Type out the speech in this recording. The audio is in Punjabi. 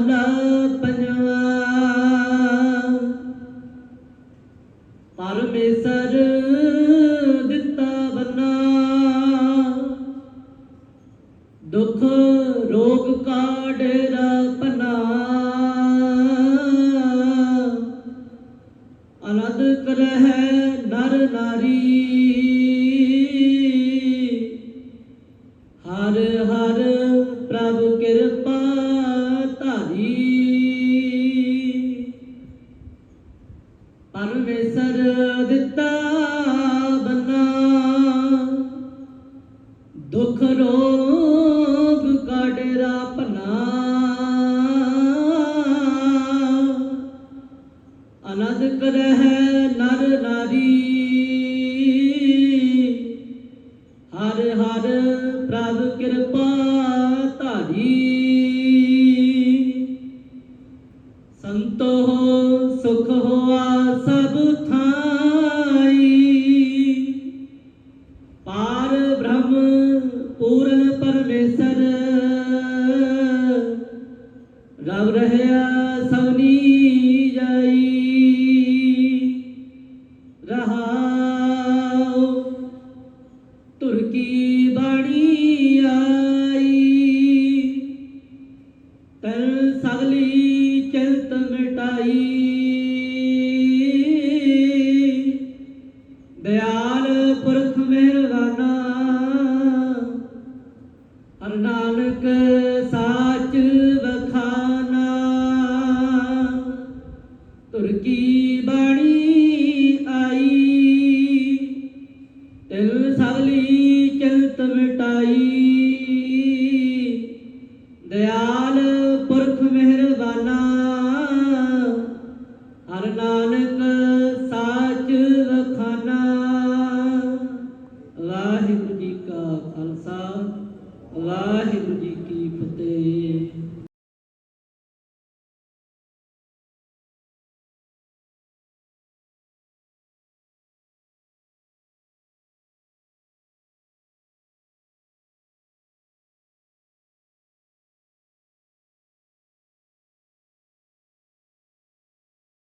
ਮਹਲਾ ਪੰਜਵਾ। ਪਰਮੇਸ਼ਰ ਦਿੱਤਾ ਬੰਨਾ। ਦੁੱਖ ਰੋਗ ਕਾ ਡੇਰਾ ਪਨਾ। ਅਨੰਦ ਕਰਹਿ ਨਰ ਨਾਰੀ। ਹਰ ਪ੍ਰਭ ਕਿਰਪਾ ਧਾਰੀ। ਪਰਮੇਸ਼ਰ ਦਿੱਤਾ ਬੰਨਾ ਦੁੱਖ ਰੋਗ ਕਾ ਡੇਰਾ ਭਨਾ। ਅਨੰਦ ਕਰਹਿ ਨਰ ਨਾਰੀ। ਸੁਖ ਹੋਆ ਸਭ ਥਾਈ। ਪਾਰ ਬ੍ਰਹਮ ਪੂਰਨ ਪਰਮੇਸ਼ਰ, ਰਵ ਰਹਿਆ ਸਵਨੀ ਜਾਈ ਰਹਾਉ ਤੁਰਕੀ ਬਾਣੀ ਆਈ। ਤਨ ਸਗਲੀ ਚਿੰਤ ਮਿਟਾਈ। ਦਿਆਲ ਪੁਰਖ ਮਿਹਰਬਾਨਾ। ਹਰ ਨਾਨਕ ਸਾਚ ਵਖਾਨਾ। ਤੁਰ ਕੀ ਬਾਣੀ ਆਈ, ਤਿਲ ਸਗਲੀ ਚਿੰਤ ਮਿਟਾਈ। ਦਿਆਲ ਪੁਰਖ ਮਿਹਰਬਾਨਾ। ਹਰ ਨਾਨਕ